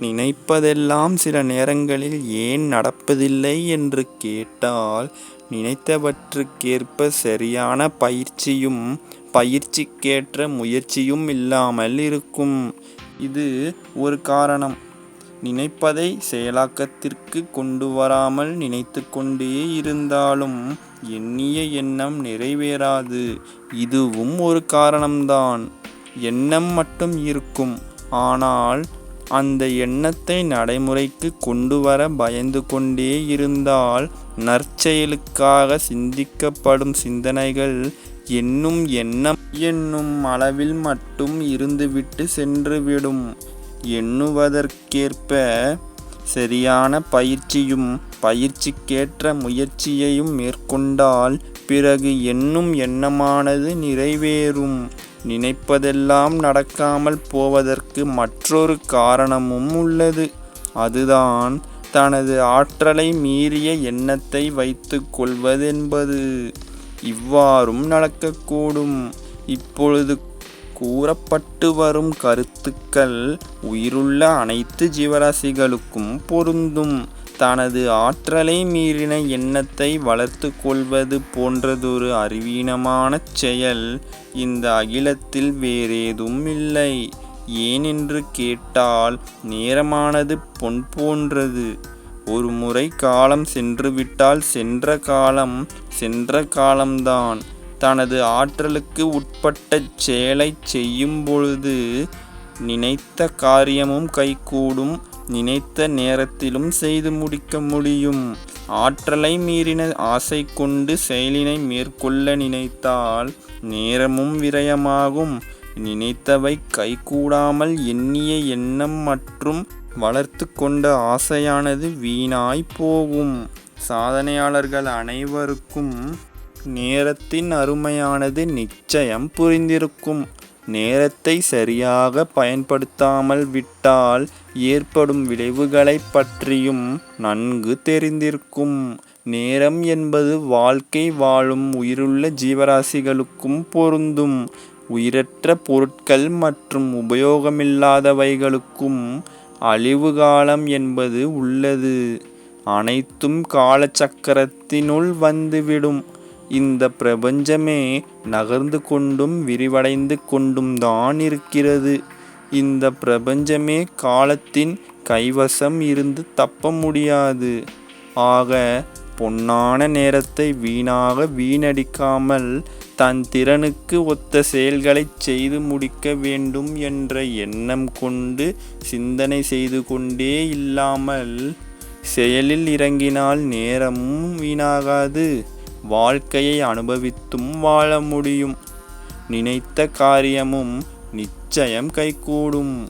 நினைப்பதெல்லாம் சில நேரங்களில் ஏன் நடப்பதில்லை என்று கேட்டால் நினைத்தவற்றுக்கேற்ப சரியான பயிற்சியும் பயிற்சிக்கேற்ற முயற்சியும் இல்லாமல் இருக்கும். இது ஒரு காரணம். நினைப்பதை செயலாக்கத்திற்கு கொண்டு வராமல் நினைத்து கொண்டே இருந்தாலும் எண்ணிய எண்ணம் நிறைவேறாது. இதுவும் ஒரு காரணம்தான். எண்ணம் மட்டும் இருக்கும். ஆனால் அந்த எண்ணத்தை நடைமுறைக்கு கொண்டு வர பயந்து கொண்டே இருந்தால் நற்செயலுக்காக சிந்திக்கப்படும் சிந்தனைகள் என்னும் எண்ணம் என்னும் அளவில் மட்டும் இருந்துவிட்டு சென்றுவிடும். எண்ணுவதற்கேற்ப சரியான பயிற்சியும் பயிற்சிக்கேற்ற முயற்சியையும் மேற்கொண்டால் பிறகு என்னும் எண்ணமானது நிறைவேறும். நினைப்பதெல்லாம் நடக்காமல் போவதற்கு மற்றொரு காரணமும் உள்ளது. அதுதான் தனது ஆற்றலை மீறிய எண்ணத்தை வைத்து கொள்வதென்பது. இவ்வாறும் நடக்கக்கூடும். இப்பொழுது கூறப்பட்டு வரும் கருத்துக்கள் உயிருள்ள அனைத்து ஜீவராசிகளுக்கும் பொருந்தும். தனது ஆற்றலை மீறின எண்ணத்தை வளர்த்து கொள்வது போன்றதொரு அறிவீனமான செயல் இந்த அகிலத்தில் வேறேதும் இல்லை. ஏனென்று கேட்டால் நேரமானது பொன் போன்றது. ஒரு முறை காலம் சென்றுவிட்டால் சென்ற காலம் சென்ற காலம்தான். தனது ஆற்றலுக்கு உட்பட்ட செயலை செய்யும் பொழுது நினைத்த காரியமும் கைகூடும். நினைத்த நேரத்திலும் செய்து முடிக்க முடியும். ஆற்றலை மீறின ஆசை கொண்டு செயலினை மேற்கொள்ள நினைத்தால் நேரமும் விரயமாகும். நினைத்தவை கைகூடாமல் எண்ணிய எண்ணம் மற்றும் வளர்த்து கொண்ட ஆசையானது வீணாய் போகும். சாதனையாளர்கள் அனைவருக்கும் நேரத்தின் அருமையானது நிச்சயம் புரிந்திருக்கும். நேரத்தை சரியாக பயன்படுத்தாமல் விட்டால் ஏற்படும் விளைவுகளைப் பற்றியும் நன்கு தெரிந்திருக்கும். நேரம் என்பது வாழ்க்கை வாழும் உயிருள்ள ஜீவராசிகளுக்கும் பொருந்தும். உயிரற்ற பொருட்கள் மற்றும் உபயோகமில்லாதவைகளுக்கும் அழிவு காலம் என்பது உள்ளது. அனைத்தும் காலச்சக்கரத்தினுள் வந்துவிடும். இந்த பிரபஞ்சமே நகர்ந்து கொண்டும் விரிவடைந்து கொண்டும் தான் இருக்கிறது. இந்த பிரபஞ்சமே காலத்தின் கைவசம் இருந்து தப்ப முடியாது. ஆக பொன்னான நேரத்தை வீணாக வீணடிக்காமல் தன் திறனுக்கு ஒத்த செயல்களைச் செய்து முடிக்க வேண்டும் என்ற எண்ணம் கொண்டு சிந்தனை செய்து கொண்டே இல்லாமல் செயலில் இறங்கினால் நேரமும் வீணாகாது. வாழ்க்கையை அனுபவித்தும் வாழ முடியும். நினைத்த காரியமும் நிச்சயம் கைகூடும்.